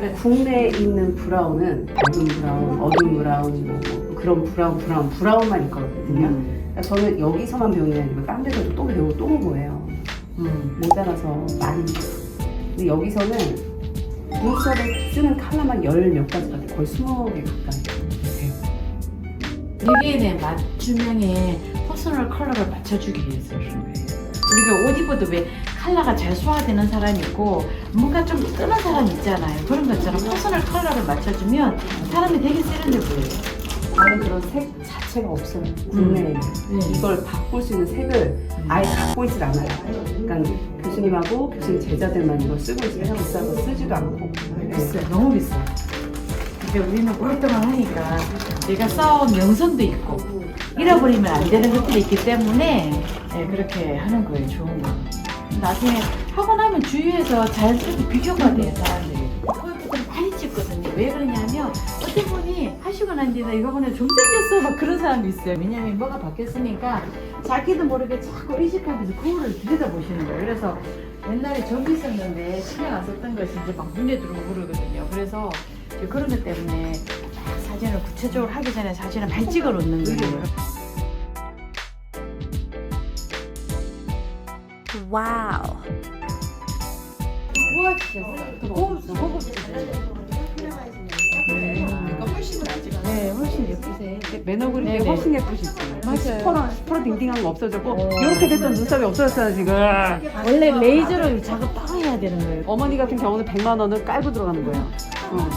그러니까 국내에 있는 브라운은 밝은 브라운, 어두운 브라운, 뭐, 뭐 그런 브라운, 브라운, 브라운만 있거든요. 그러니까 저는 여기서만 배우는 게 아니고 딴 데서도 또 배우고 또온 거예요. 음. 모자라서 많이. 근데 여기서는 눈썹에 쓰는 컬러만 열 몇 가지가 돼. 거의 스무 개 가까이 돼요. 외계인의 맞춤형의 퍼스널 컬러를 맞춰주기 위해서 그런 거예요. 우리가 옷 입어도 왜 컬러가 잘 소화되는 사람이 있고 뭔가 좀 뜨는 사람 있잖아요. 그런 것처럼 퍼스널 컬러를 맞춰주면 사람이 되게 세련돼 보여요. 다른 그런 색 자체가 없어요. 국내에. 네. 이걸 바꿀 수 있는 색을 아예 갖고 있질 않아요. 그러니까 교수님하고 교수님 제자들만 이걸 쓰고 있어요. 비싸서 쓰지도 않고. 비싸요. 너무 비싸요. 근데 우리는 오랫동안 하니까 내가 쌓아온 명성도 있고 잃어버리면 안 되는 것들이 있기 때문에 네, 그렇게 하는 거예요. 좋은 거. 나중에 하고 나면 주위에서 자연스럽게 비교가 돼요. 사람들이. 그걸 많이 찍거든요. 왜 그러냐면 어떤 분이 하시고 난 뒤에 이거 보면 좀 생겼어 막 그런 사람이 있어요. 왜냐면 뭐가 바뀌었으니까 자기도 모르게 자꾸 의식하면서 거울을 들여다보시는 거예요. 그래서 옛날에 점이 있었는데 신경 안 썼던 것이 이제 막 눈에 들어오고 그러거든요. 그래서 그런 것 때문에 막 사진을 구체적으로 하기 전에 사진을 많이 찍어 놓는 거예요. 와우. 고급 고급 고급 네, 훨씬 예쁘세요. 매너 그릴 때 네네. 훨씬 예쁘시죠? 맞아요. 시퍼런 딩딩한 거 없어졌고 어. 이렇게 됐던 눈썹이 없어졌어요 지금 원래 레이저로 작업 따로 해야 되는 거예요. 어머니 같은 경우는 100만 원을 깔고 들어가는 거예요 어.